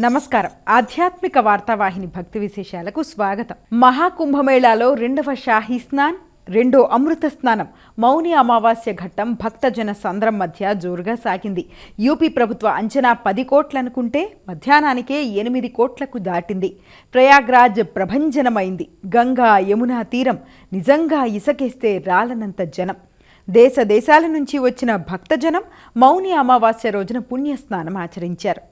నమస్కారం. ఆధ్యాత్మిక వార్తావాహిని భక్తి విశేషాలకు స్వాగతం. మహాకుంభమేళాలో రెండవ షాహీ స్నాన్ రెండో అమృత స్నానం మౌని అమావాస్య ఘట్టం భక్తజన సంద్రం మధ్య జోరుగా సాగింది. యూపీ ప్రభుత్వ అంచనా పది కోట్లనుకుంటే మధ్యాహ్నానికే ఎనిమిది కోట్లకు దాటింది. ప్రయాగ్రాజ్ ప్రభంజనమైంది. గంగా యమునా తీరం నిజంగా ఇసకేస్తే రాలనంత జనం. దేశ దేశాల నుంచి వచ్చిన భక్తజనం మౌని అమావాస్య రోజున పుణ్యస్నానం ఆచరించారు.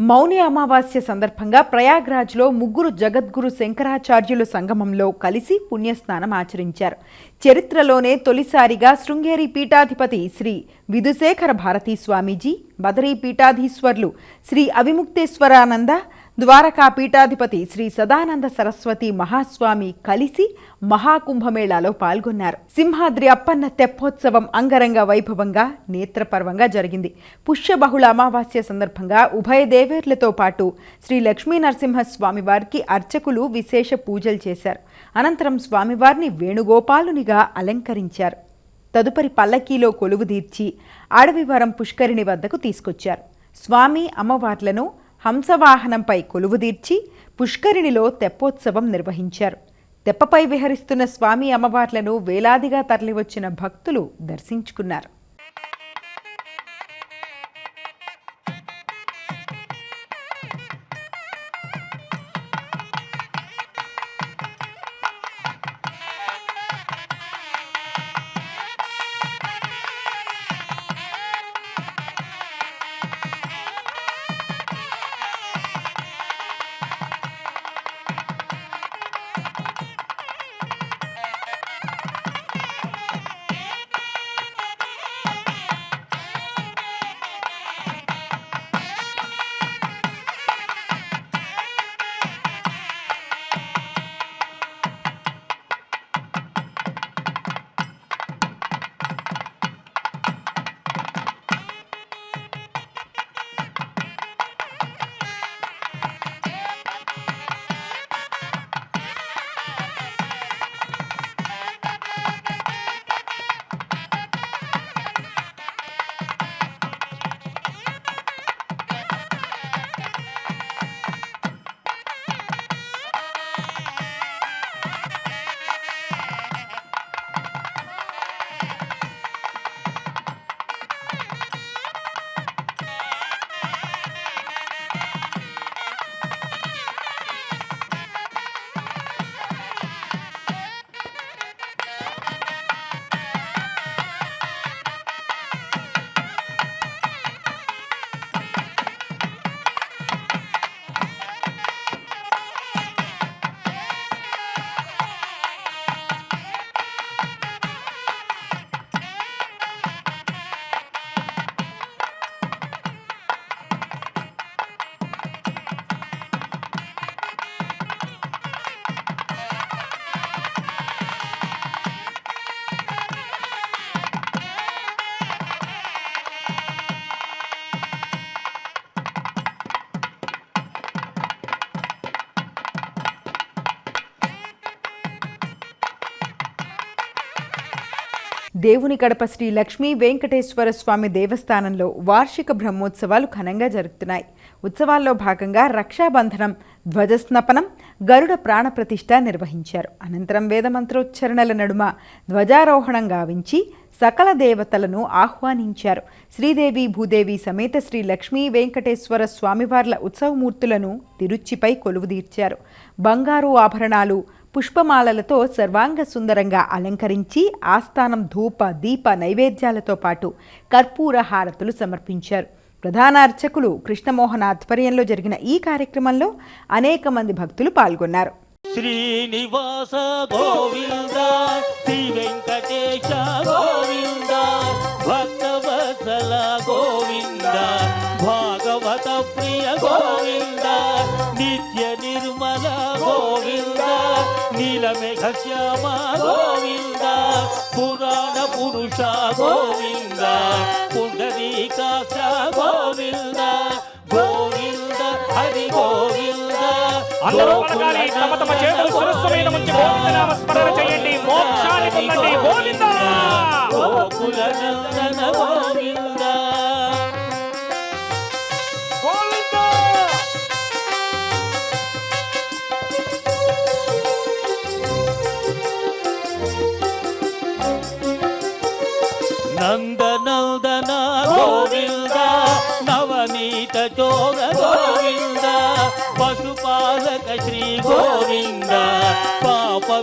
మౌని అమావాస్య సందర్భంగా ప్రయాగ్రాజ్లో ముగ్గురు జగద్గురు శంకరాచార్యులు సంగమంలో కలిసి పుణ్యస్నానం ఆచరించారు. చరిత్రలోనే తొలిసారిగా శృంగేరి పీఠాధిపతి శ్రీ విధుశేఖర భారతీ స్వామీజీ బదరీ పీఠాధీశ్వర్లు శ్రీ అవిముక్తేశ్వరానంద ద్వారకా పీఠాధిపతి శ్రీ సదానంద సరస్వతి మహాస్వామి కలిసి మహాకుంభమేళాలో పాల్గొన్నారు. సింహాద్రి అప్పన్న తెప్పోత్సవం అంగరంగ వైభవంగా నేత్రపర్వంగా జరిగింది. పుష్యబహుళ అమావాస్య సందర్భంగా ఉభయ దేవేర్లతో పాటు శ్రీ లక్ష్మీ నరసింహస్వామి వారికి అర్చకులు విశేష పూజలు చేశారు. అనంతరం స్వామివారిని వేణుగోపాలునిగా అలంకరించారు. తదుపరి పల్లకీలో కొలువుదీర్చి అడవివరం పుష్కరిణి వద్దకు తీసుకొచ్చారు. స్వామి అమ్మవార్లను హంసవాహనంపై కొలువుదీర్చి పుష్కరిణిలో తెప్పోత్సవం నిర్వహించారు. తెప్పపై విహరిస్తున్న స్వామి అమ్మవార్లను వేలాదిగా తరలివచ్చిన భక్తులు దర్శించుకున్నారు. దేవుని కడప శ్రీ లక్ష్మీ వెంకటేశ్వర స్వామి దేవస్థానంలో వార్షిక బ్రహ్మోత్సవాలు ఘనంగా జరుగుతున్నాయి. ఉత్సవాల్లో భాగంగా రక్షాబంధనం ధ్వజస్నపనం గరుడ ప్రాణప్రతిష్ఠ నిర్వహించారు. అనంతరం వేదమంత్రోచ్చరణల నడుమ ధ్వజారోహణం గావించి సకల దేవతలను ఆహ్వానించారు. శ్రీదేవి భూదేవి సమేత శ్రీ లక్ష్మీ వెంకటేశ్వర స్వామివార్ల ఉత్సవమూర్తులను తిరుచిపై కొలువుదీర్చారు. బంగారు ఆభరణాలు పుష్పమాలలతో సర్వాంగ సుందరంగా అలంకరించి ఆస్థానం ధూప దీప నైవేద్యాలతో పాటు కర్పూర హారతులు సమర్పించారు. ప్రధాన అర్చకులు కృష్ణమోహన్ ఆధ్వర్యంలో జరిగిన ఈ కార్యక్రమంలో అనేక మంది భక్తులు పాల్గొన్నారు. శ్రీనివాస గోవింద శ్రీ వెంకటేశ గోవింద నీలమేఘ శ్యామ గోవింద పురాణ పురుష గోవింద పుండరీకాక్ష గోవింద గోవింద హరి గోవింద అందరూ పలకాలి తమ తమ చేతులు మీద గోవిందనామ స్మరణ చేయండి. మోక్షాన్ని పొందండి. గోవింద! గోకుల నందన గోవింద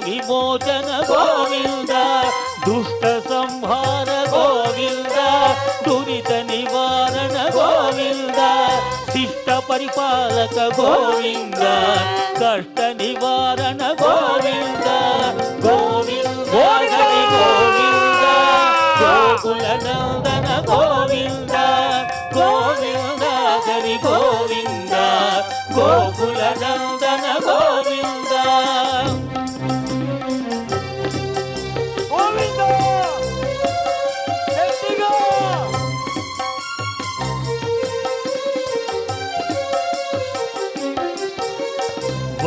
విమోచన గోవింద దుష్ట సంహార గోవింద దురిత నివారణ గోవింద శిష్ట పరిపాలక గోవింద కష్ట నివారణ గోవింద గోవింద గోవింద గోకుల నందన గోవింద గోవింద గరి గోవింద గోకుల నందన గోవింద.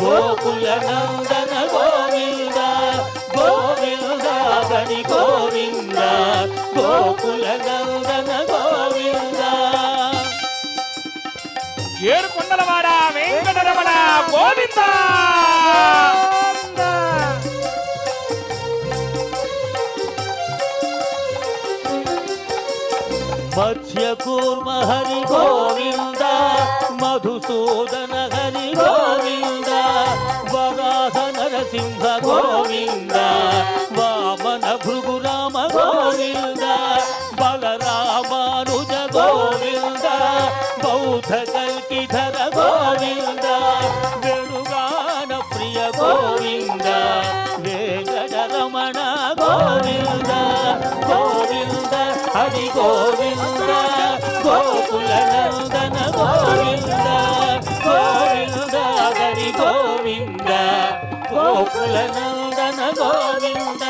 గోకుల నందన గోవింద గోవింద హరి గోవింద గోకుల నందన గోవింద ఏడు కొండలవాడ వెంకటరమణ గోవింద! మత్స్య కూర్మ హరి గోవింద మధుసూదన హరి గోవింద. నరసింహ గోవింద వామన భృగు రామ గోవింద బలరామానుజ గోవింద బౌద్ధ కల్కిధర గోవింద వేణుగాన ప్రియ గోవింద వేగడ రమణ గోవింద గోవింద హరి గోవింద గోకుల నందన గోవింద గోవింద హరి గోవింద. గోకుల నందన గోవింద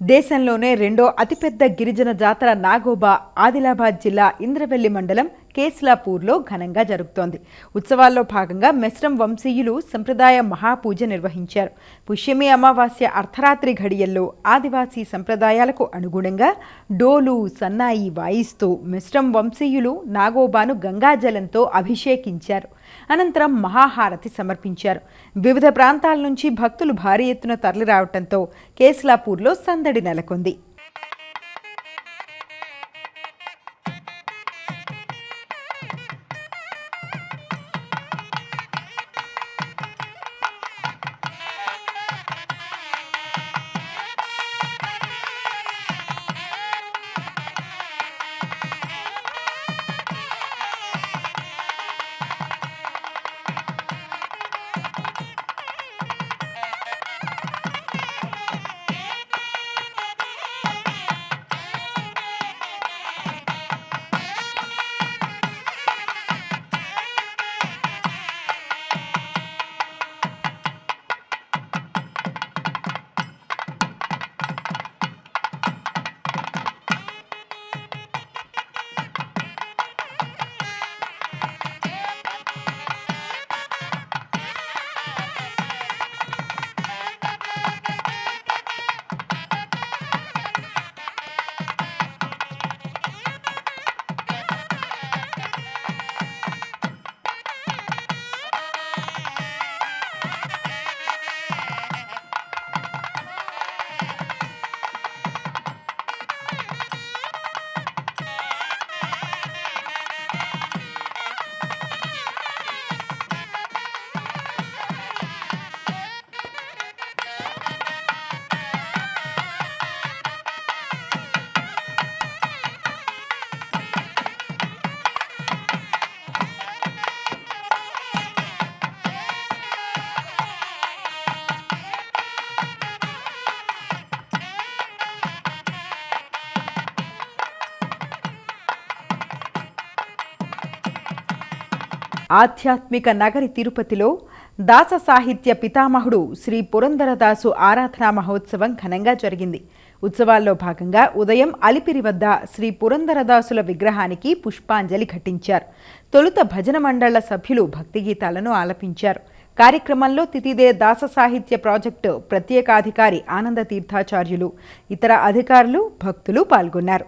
దేశంలోనే రెండో అతిపెద్ద గిరిజన జాతర నాగోబా ఆదిలాబాద్ జిల్లా ఇంద్రవెల్లి మండలం కేస్లాపూర్లో ఘనంగా జరుగుతోంది. ఉత్సవాల్లో భాగంగా మెస్రం వంశీయులు సంప్రదాయ మహాపూజ నిర్వహించారు. పుష్యమి అమావాస్య అర్ధరాత్రి ఘడియల్లో ఆదివాసీ సంప్రదాయాలకు అనుగుణంగా డోలు సన్నాయి వాయిస్తూ మెస్రం వంశీయులు నాగోబాను గంగాజలంతో అభిషేకించారు. అనంతరం మహాహారతి సమర్పించారు. వివిధ ప్రాంతాల నుంచి భక్తులు భారీ ఎత్తున తరలిరావడంతో కేస్లాపూర్లో సందడి నెలకొంది. ఆధ్యాత్మిక నగరి తిరుపతిలో దాస సాహిత్య పితామహుడు శ్రీ పురంధరదాసు ఆరాధనా మహోత్సవం ఘనంగా జరిగింది. ఉత్సవాల్లో భాగంగా ఉదయం అలిపిరి వద్ద శ్రీ పురంధరదాసుల విగ్రహానికి పుష్పాంజలి ఘటించారు. తొలుత భజన మండళ్ళ సభ్యులు భక్తిగీతాలను ఆలపించారు. కార్యక్రమంలో తితిదే దాస సాహిత్య ప్రాజెక్టు ప్రత్యేకాధికారి ఆనంద తీర్థాచార్యులు ఇతర అధికారులు భక్తులు పాల్గొన్నారు.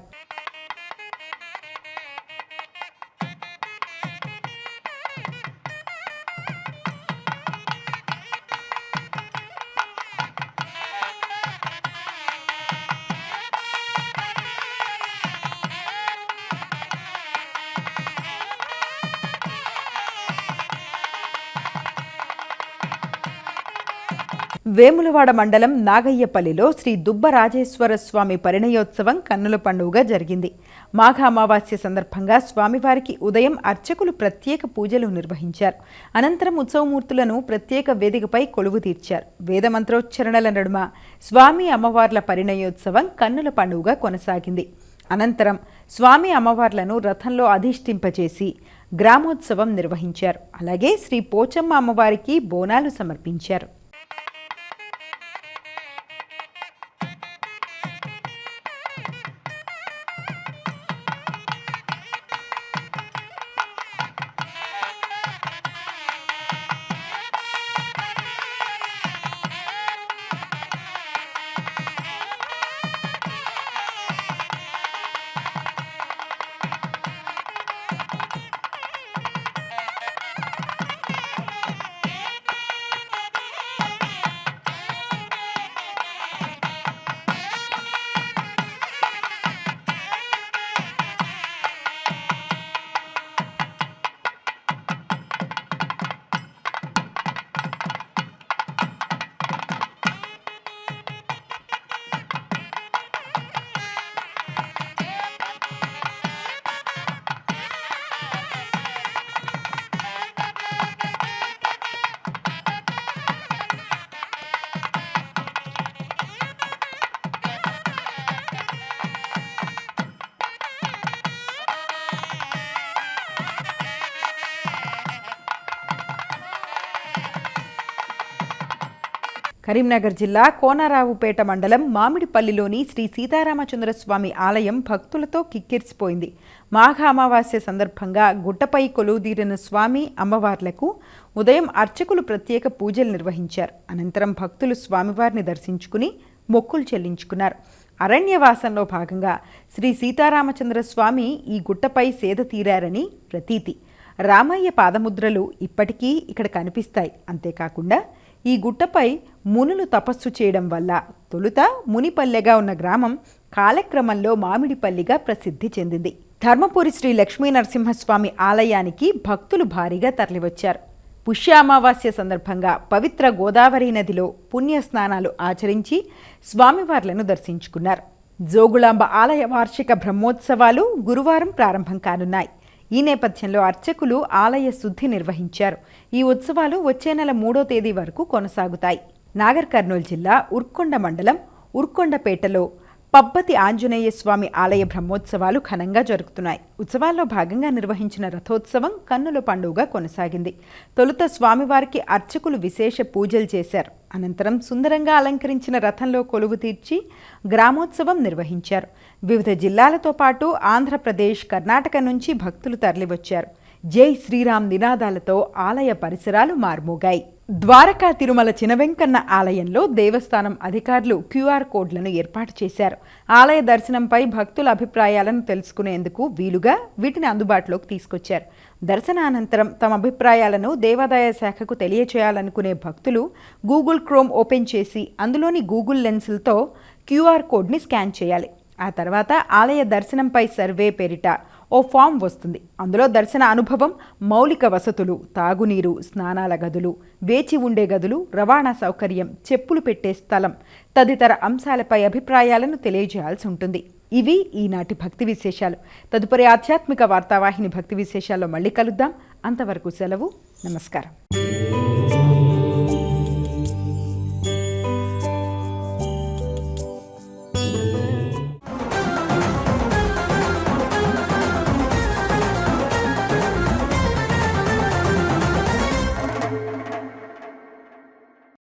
వేములవాడ మండలం నాగయ్యపల్లిలో శ్రీ దుబ్బ రాజేశ్వర స్వామి పరిణయోత్సవం కన్నుల పండుగగా జరిగింది. మాఘ అమావాస్య సందర్భంగా స్వామివారికి ఉదయం అర్చకులు ప్రత్యేక పూజలు నిర్వహించారు. అనంతరం ఉత్సవమూర్తులను ప్రత్యేక వేదికపై కొలువు తీర్చారు. వేద మంత్రోచ్చరణల నడుమ స్వామి అమ్మవార్ల పరిణయోత్సవం కన్నుల పండుగగా కొనసాగింది. అనంతరం స్వామి అమ్మవార్లను రథంలో అధిష్ఠింపచేసి గ్రామోత్సవం నిర్వహించారు. అలాగే శ్రీ పోచమ్మ అమ్మవారికి బోనాలు సమర్పించారు. కరీంనగర్ జిల్లా కోనరావుపేట మండలం మామిడిపల్లిలోని శ్రీ సీతారామచంద్రస్వామి ఆలయం భక్తులతో కిక్కిరిసిపోయింది. మాఘ అమావాస్య సందర్భంగా గుట్టపై కొలువుదీరిన స్వామి అమ్మవార్లకు ఉదయం అర్చకులు ప్రత్యేక పూజలు నిర్వహించారు. అనంతరం భక్తులు స్వామివారిని దర్శించుకుని మొక్కులు చెల్లించుకున్నారు. అరణ్యవాసంలో భాగంగా శ్రీ సీతారామచంద్ర స్వామి ఈ గుట్టపై సేద తీరారని ప్రతీతి. రామయ్య పాదముద్రలు ఇప్పటికీ ఇక్కడ కనిపిస్తాయి. అంతేకాకుండా ఈ గుట్టపై మునులు తపస్సు చేయడం వల్ల తొలుత మునిపల్లెగా ఉన్న గ్రామం కాలక్రమంలో మామిడిపల్లిగా ప్రసిద్ధి చెందింది. ధర్మపురి శ్రీ లక్ష్మీ నరసింహస్వామి ఆలయానికి భక్తులు భారీగా తరలివచ్చారు. పుష్య అమావాస్య సందర్భంగా పవిత్ర గోదావరి నదిలో పుణ్య స్నానాలు ఆచరించి స్వామివార్లను దర్శించుకున్నారు. జోగులాంబ ఆలయ వార్షిక బ్రహ్మోత్సవాలు గురువారం ప్రారంభం కానున్నాయి. ఈ నేపథ్యంలో అర్చకులు ఆలయ శుద్ధి నిర్వహించారు. ఈ ఉత్సవాలు వచ్చే నెల మూడో తేదీ వరకు కొనసాగుతాయి. నాగర్ కర్నూలు జిల్లా ఉర్కొండ మండలం ఉర్కొండపేటలో పబ్బతి ఆంజనేయ స్వామి ఆలయ బ్రహ్మోత్సవాలు ఘనంగా జరుగుతున్నాయి. ఉత్సవాల్లో భాగంగా నిర్వహించిన రథోత్సవం కన్నుల పండుగ కొనసాగింది. తొలుత స్వామివారికి అర్చకులు విశేష పూజలు చేశారు. అనంతరం సుందరంగా అలంకరించిన రథంలో కొలువు తీర్చి గ్రామోత్సవం నిర్వహించారు. వివిధ జిల్లాలతో పాటు ఆంధ్రప్రదేశ్ కర్ణాటక నుంచి భక్తులు తరలివచ్చారు. జై శ్రీరామ్ నినాదాలతో ఆలయ పరిసరాలు మార్మోగాయి. ద్వారకా తిరుమల చినవెంకన్న ఆలయంలో దేవస్థానం అధికారులు క్యూఆర్ కోడ్లను ఏర్పాటు చేశారు. ఆలయ దర్శనంపై భక్తుల అభిప్రాయాలను తెలుసుకునేందుకు వీలుగా వీటిని అందుబాటులోకి తీసుకొచ్చారు. దర్శనానంతరం తమ అభిప్రాయాలను దేవాదాయ శాఖకు తెలియచేయాలనుకునే భక్తులు గూగుల్ క్రోమ్ ఓపెన్ చేసి అందులోని గూగుల్ లెన్సులతో క్యూఆర్ కోడ్ని స్కాన్ చేయాలి. ఆ తర్వాత ఆలయ దర్శనంపై సర్వే పేరిట ఓ ఫామ్ వస్తుంది. అందులో దర్శన అనుభవం మౌలిక వసతులు తాగునీరు స్నానాల గదులు వేచి ఉండే గదులు రవాణా సౌకర్యం చెప్పులు పెట్టే స్థలం తదితర అంశాలపై అభిప్రాయాలను తెలియజేయాల్సి ఉంటుంది. ఇవి ఈనాటి భక్తి విశేషాలు. తదుపరి ఆధ్యాత్మిక వార్తావాహిని భక్తి విశేషాల్లో మళ్ళీ కలుద్దాం. అంతవరకు సెలవు. నమస్కారం.